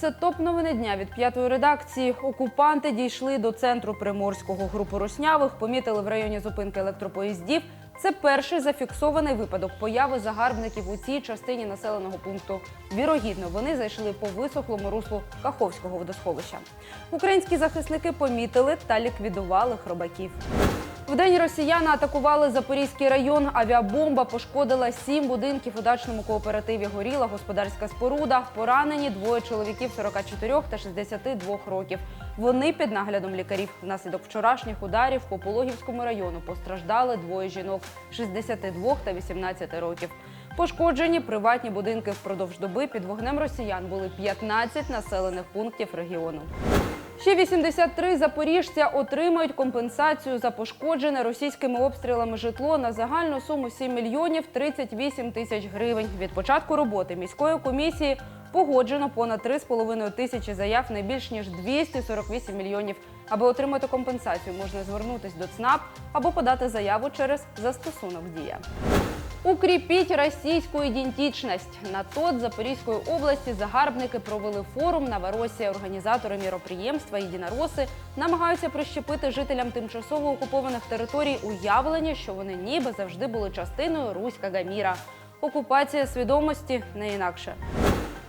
Це топ новини дня від п'ятої редакції. Окупанти дійшли до центру Приморського. Групу руснявих помітили в районі зупинки електропоїздів. Це перший зафіксований випадок появи загарбників у цій частині населеного пункту. Вірогідно, вони зайшли по висохлому руслу Каховського водосховища. Українські захисники помітили та ліквідували хробаків. Вдень росіяни атакували Запорізький район. Авіабомба пошкодила сім будинків у дачному кооперативі. Горіла господарська споруда. Поранені двоє чоловіків 44 та 62 років. Вони під наглядом лікарів. Внаслідок вчорашніх ударів по Пологівському району постраждали двоє жінок 62 та 18 років. Пошкоджені приватні будинки впродовж доби під вогнем росіян були 15 населених пунктів регіону. Ще 83 запоріжця отримають компенсацію за пошкоджене російськими обстрілами житло на загальну суму 7 мільйонів 38 тисяч гривень. Від початку роботи міської комісії погоджено понад 3,5 тисячі заяв на більш ніж 248 мільйонів. Аби отримати компенсацію, можна звернутися до ЦНАП або подати заяву через застосунок дія. Укріпіть російську ідентичність. На ТОТ Запорізької області загарбники провели форум Новоросія. Організатори міроприємства «Єдинороси» намагаються прищепити жителям тимчасово окупованих територій уявлення, що вони ніби завжди були частиною руського міра. Окупація свідомості не інакше.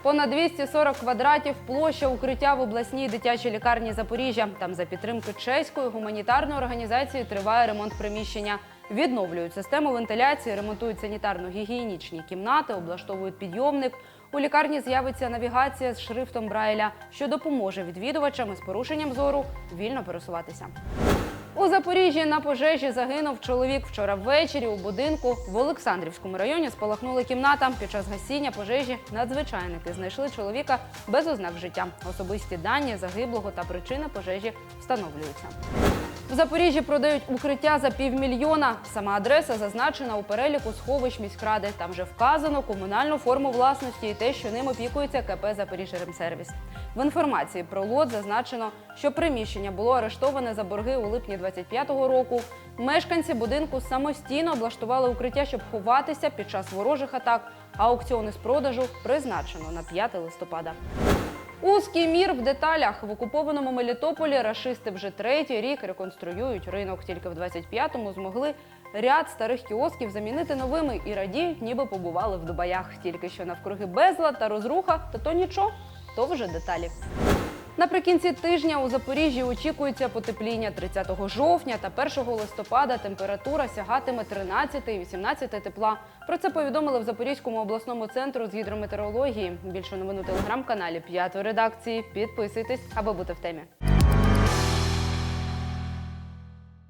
Понад 240 квадратів площа укриття в обласній дитячій лікарні Запоріжжя. Там за підтримки чеської гуманітарної організації триває ремонт приміщення. Відновлюють систему вентиляції, ремонтують санітарно-гігієнічні кімнати, облаштовують підйомник. У лікарні з'явиться навігація з шрифтом Брайля, що допоможе відвідувачам із порушенням зору вільно пересуватися. У Запоріжжі на пожежі загинув чоловік вчора ввечері у будинку в Олександрівському районі. Спалахнула кімната. Під час гасіння пожежі надзвичайники знайшли чоловіка без ознак життя. Особисті дані загиблого та причини пожежі встановлюються. В Запоріжжі продають укриття за півмільйона. Сама адреса зазначена у переліку сховищ міськради. Там вже вказано комунальну форму власності і те, що ним опікується КП «Запоріжжя-Ремсервіс». В інформації про лот зазначено, що приміщення було арештоване за борги у липні 25-го року. Мешканці будинку самостійно облаштували укриття, щоб ховатися під час ворожих атак. Аукціони з продажу призначено на 5 листопада. Узкий мір в деталях в окупованому Мелітополі рашисти вже третій рік реконструюють ринок. Тільки в 25-му змогли ряд старих кіосків замінити новими і радіють, ніби побували в Дубаях. Тільки що навкруги безлад та розруха, та то нічого, то вже деталі. Наприкінці тижня у Запоріжжі очікується потепління 30 жовтня та 1 листопада температура сягатиме 13 і 18 тепла. Про це повідомили в Запорізькому обласному центру з гідрометеорології. Більше новин у телеграм-каналі п'ятої редакції. Підписуйтесь, аби бути в темі.